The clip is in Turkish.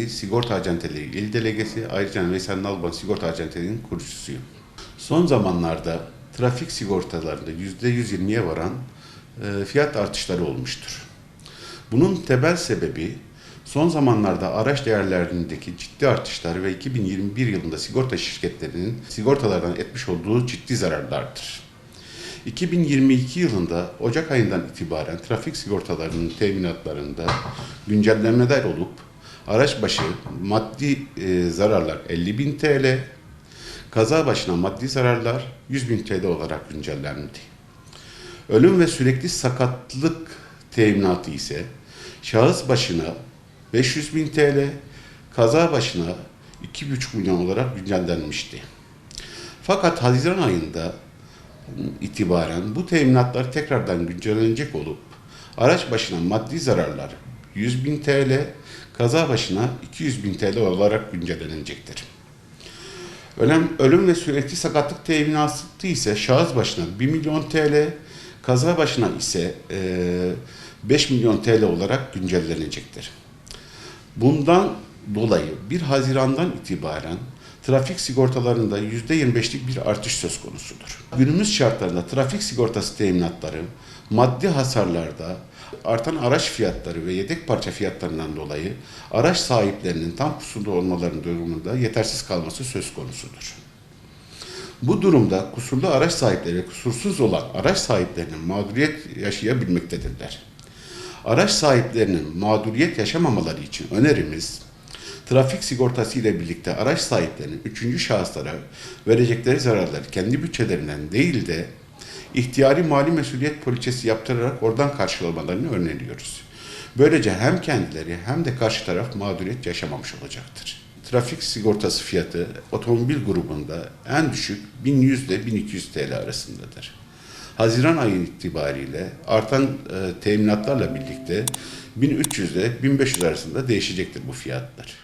İli Sigorta Acenteleri İl Delegesi ayrıca Veysel Nalban Sigorta Acenteliğinin kurucusuyum. Son zamanlarda trafik sigortalarında %120'ye varan fiyat artışları olmuştur. Bunun temel sebebi son zamanlarda araç değerlerindeki ciddi artışlar ve 2021 yılında sigorta şirketlerinin sigortalardan etmiş olduğu ciddi zararlardır. 2022 yılında Ocak ayından itibaren trafik sigortalarının teminatlarında güncellemeler olup araç başı maddi e, zararlar 50 bin TL, kaza başına maddi zararlar 100 bin TL olarak güncellendi. Ölüm ve sürekli sakatlık teminatı ise şahıs başına 500 bin TL, kaza başına 2,5 milyon olarak güncellenmişti. Fakat Haziran ayında itibaren bu teminatlar tekrardan güncellenecek olup araç başına maddi zararlar 100 bin TL, kaza başına 200 bin TL olarak güncellenecektir. Ölüm, ölüm ve sürekli sakatlık teminatı ise şahıs başına 1 milyon TL, kaza başına ise eee, 5 milyon TL olarak güncellenecektir. Bundan dolayı 1 Haziran'dan itibaren trafik sigortalarında %25'lik bir artış söz konusudur. Günümüz şartlarında trafik sigortası teminatları maddi hasarlarda artan araç fiyatları ve yedek parça fiyatlarından dolayı araç sahiplerinin tam kusurlu olmalarının durumunda yetersiz kalması söz konusudur. Bu durumda kusurlu araç sahipleri ve kusursuz olan araç sahiplerinin mağduriyet yaşayabilmektedirler. Araç sahiplerinin mağduriyet yaşamamaları için önerimiz, trafik sigortası ile birlikte araç sahiplerinin üçüncü şahıslara verecekleri zararları kendi bütçelerinden değil de ihtiyari mali mesuliyet poliçesi yaptırarak oradan karşılamalarını öneriyoruz. Böylece hem kendileri hem de karşı taraf mağduriyet yaşamamış olacaktır. Trafik sigortası fiyatı otomobil grubunda en düşük 1100 ile 1200 TL arasındadır. Haziran ayı itibariyle artan e, teminatlarla birlikte 1300 ile 1500 arasında değişecektir bu fiyatlar.